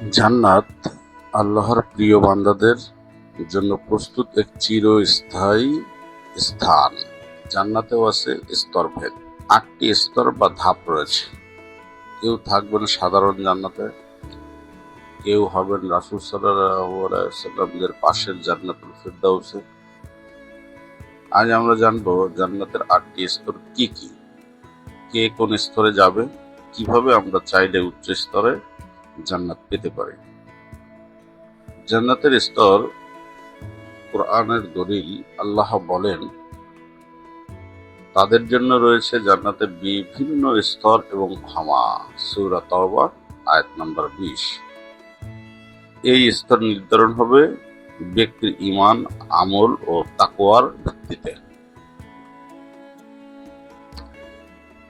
জান্নাত আল্লাহর প্রিয় বান্দাদের জন্য প্রস্তুত এক চিরস্থায়ী স্থান। জান্নাতেও আছে স্তরভেদ। আটটি স্তর বা ধাপ রয়েছে। কেউ থাকবেন সাধারণ জান্নাতে, কেউ হবেন রাসুল সাল্লামের পাশের জান্নাতুল ফিরদাউসে। আজ আমরা জানব জান্নাতের আটটি স্তর কি কি, কে কোন স্তরে যাবে, কীভাবে আমরা চাইলে উচ্চ স্তরে জান্নাত পেতে পারি। জান্নাতের স্তর কোরআনের দলিল আল্লাহ বলেন, তাদের জন্য রয়েছে জান্নাতে বিভিন্ন স্তর এবং ক্ষমা সূরা তওবা, আয়াত নাম্বার বিশ। এই স্তর নির্ধারণ হবে ব্যক্তির ইমান আমল ও তাকোয়ার ভিত্তিতে।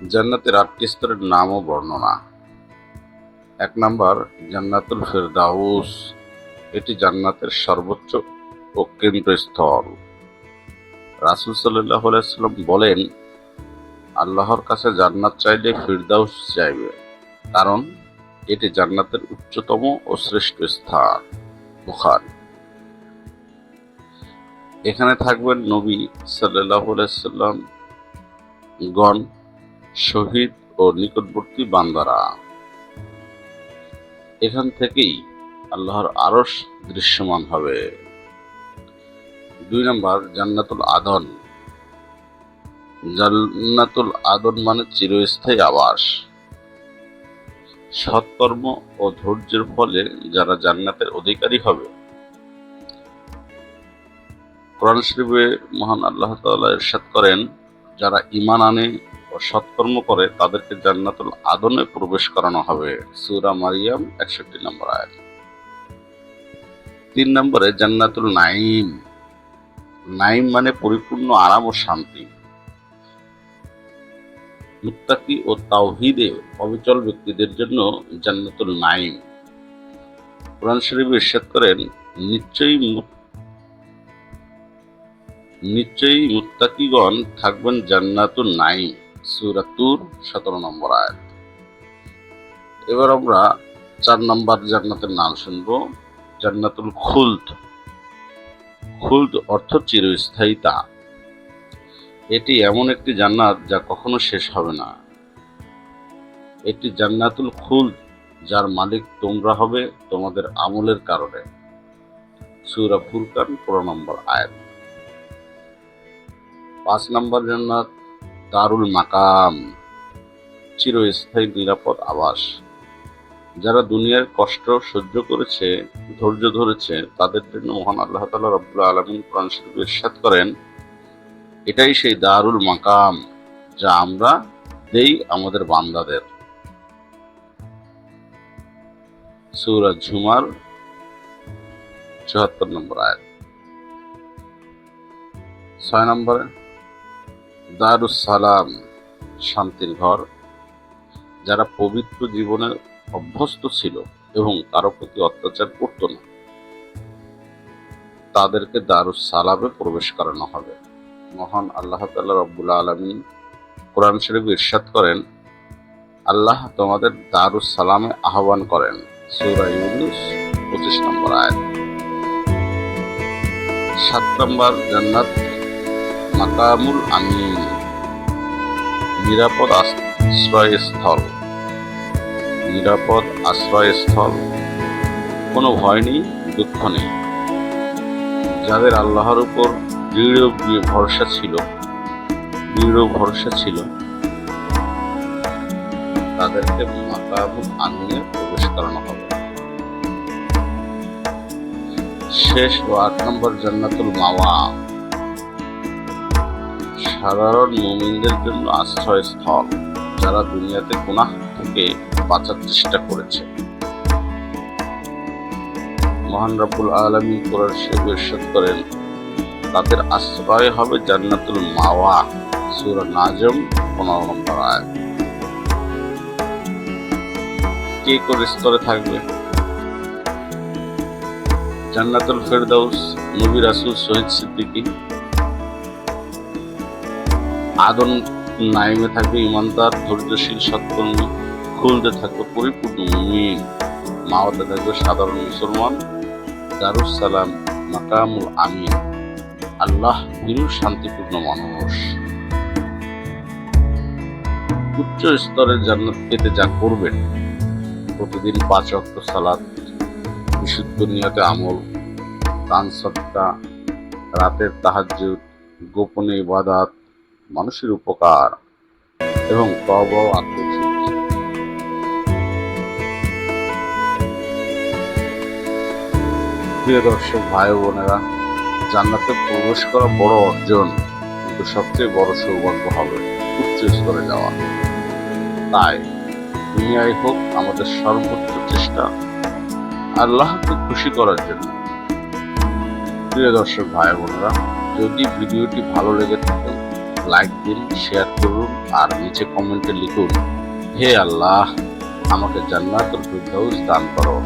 জান্নাতের আটটি স্তরের নাম ও বর্ণনা। এক নাম্বার, জান্নাতুল ফেরদাউস। এটি জান্নাতের সর্বোচ্চ ও কেন্দ্রস্থল। রাসুল সাল্লাহ সাল্লাম বলেন, আল্লাহর কাছে জান্নাত চাইলে ফিরদাউস চাইবে। কারণ, এটি জান্নাতের উচ্চতম ও শ্রেষ্ঠ স্থান। বুখারি। এখানে থাকবেন নবী সাল্লাহ সাল্লাম গণ শহীদ ও নিকটবর্তী বান্দারা। এখান থেকেই আল্লাহর আরস দৃশ্যমান হবে। দুই নম্বর, জান্নাতুল আদন। জান্নাতুল আদন মানে চিরস্থায়ী আবাস। সৎকর্ম ও ধৈর্যের ফলে যারা জান্নাতের অধিকারী হবে। কোরআন শরীফে মহান আল্লাহ তাআলা ইরশাদ করেন, যারা ঈমান আনে সৎকর্ম করে তাদেরকে জান্নাতুল আদনে প্রবেশ করানো হবে। সূরা মারিয়াম একষট্টি নম্বর আয়াত। তিন নম্বরে জান্নাতুল নাইম নাইম মানে পরিপূর্ণ আরাম ও শান্তি। মুত্তাকি ও তাওহিদে অবিচল ব্যক্তিদের জন্য জান্নাতুল নাইম কোরআন শরীফ ইরশাদ করেন, নিশ্চয়ই নিশ্চয়ই মুত্তাকিগণ থাকবেন জান্নাতুল নাইম সুরাতুর সতেরো নম্বর আয়াত। এবার আমরা চার নম্বর জান্নাতের নাম শুনব, জান্নাতুল খুলদ। খুলদ অর্থ চিরস্থায়িতা। এটি এমন একটি জান্নাত যা কখনো শেষ হবে না। এটি জান্নাতুল খুলদ যার মালিক তোমরা হবে তোমাদের আমলের কারণে। সূরা ফুরকান পনেরো নম্বর আয়াত। পাঁচ নম্বর জান্নাত দারুল মাকাম, চিরস্থায়ী নিরাপদ আবাস। যারা দুনিয়ার কষ্ট সহ্য করেছে, ধৈর্য ধরেছে, তাদের জন্য মহান আল্লাহ তালা রব্বুল আলমিন কোরআন শরীফ করেন, এটাই সেই দারুল মাকাম যা আমরা দেই আমাদের বান্দাদের। সূরা ঝুমার চুয়াত্তর নম্বর আয়াত। ছয় নম্বরে দারুস সালাম শান্তির ঘর, যারা পবিত্র জীবনে অভ্যস্ত ছিল এবং কারও প্রতি অত্যাচার করত না, তাদেরকে দারুস সালামে প্রবেশ করানো হবে। মহান আল্লাহ তাল্লাহ রব্বুল আলমী কোরআন শরীফ ইরশাদ করেন, আল্লাহ তোমাদের দারুস সালামে আহ্বান করেন, সূরা ইউনুস পঁচিশ নম্বর আয়াত। সাত নম্বর জান্নাত মাকামুল আমিন। নিরাপদ আশ্রয়স্থল। নিরাপদ আশ্রয়স্থল। কোনো ভয় নেই, দুঃখ নেই। যাদের আল্লাহর উপর দৃঢ় ভরসা ছিল, দৃঢ় ভরসা ছিল, তাদেরকে মাকামুল আমিনে প্রবেশ করানো হবে। শেষ ও আট নম্বর জান্নাতুল মাওয়া। সাধারণ মুমিনদের জন্য আশ্রয়স্থল যারা দুনিয়াতে গুনাহ থেকে বাঁচার চেষ্টা করেছে। মহান রব্বুল আলমী কোরআন শরীফ করেন, তাদের আশ্রয় হবে জান্নাতুল মাওয়া, সূরা নাজম পনেরো নম্বর আয়াত। কে করে স্তরে থাকবে? জান্নাতুল ফেরদাউস, নবী রাসূল শহীদ সিদ্দিকী আদন নাইমে থাকবে ইমানদার, ধৈর্যশীল, সৎকর্মী, খুলতে থাকবে পরিপূর্ণ মুমিন। মাওয়াতে থাকবে সাধারণ মুসলমান দারুস সালাম মাকামুল আমিন। আল্লাহ বিরু শান্তিপূর্ণ মানুষ। উচ্চ স্তরের জান্নাত পেতে যা করবেন, প্রতিদিন পাঁচ অক্ট সালাত, বিশুদ্ধ নিয়তে আমল দান সৎকা রাতের তাহাজ্জুদ, গোপনে ইবাদাত মানুষের উপকার এবং আত্মশুদ্ধি প্রিয় দর্শক, ভাই বোনেরা, জান্নাতে প্রবেশ করা বড় অর্জন, কিন্তু সবচেয়ে বড় সৌভাগ্য হবে উচ্চ স্তরে যাওয়া। তাই, দুনিয়ায় হোক আমাদের সর্বোচ্চ চেষ্টা, আল্লাহকে খুশি করার জন্য। প্রিয় দর্শক, ভাই বোনেরা, যদি ভিডিওটি ভালো লেগে থাকে লাইক দিন শেয়ার করুন, আর নিচে কমেন্টে লিখুন, হে আল্লাহ, আমাকে জান্নাতুল ফিরদাউস দান করো।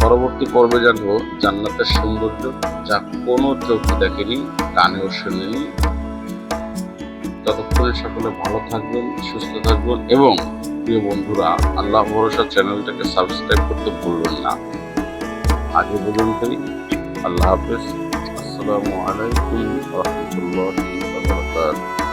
পরবর্তী পর্বে জানব জান্নাতের সৌন্দর্য, যা কোনো চোখ দেখেনি, কানেও শোনেনি। ততক্ষণে সকলে ভালো থাকবেন, সুস্থ থাকবেন, এবং প্রিয় বন্ধুরা, আল্লাহ ভরসা চ্যানেলটাকে সাবস্ক্রাইব করতে ভুলবেন না। আগে বলুন পর্যন্তই। আল্লাহ হাফেজ। আসসালামু আলাইকুম রহমতুল্লাহ Facebook.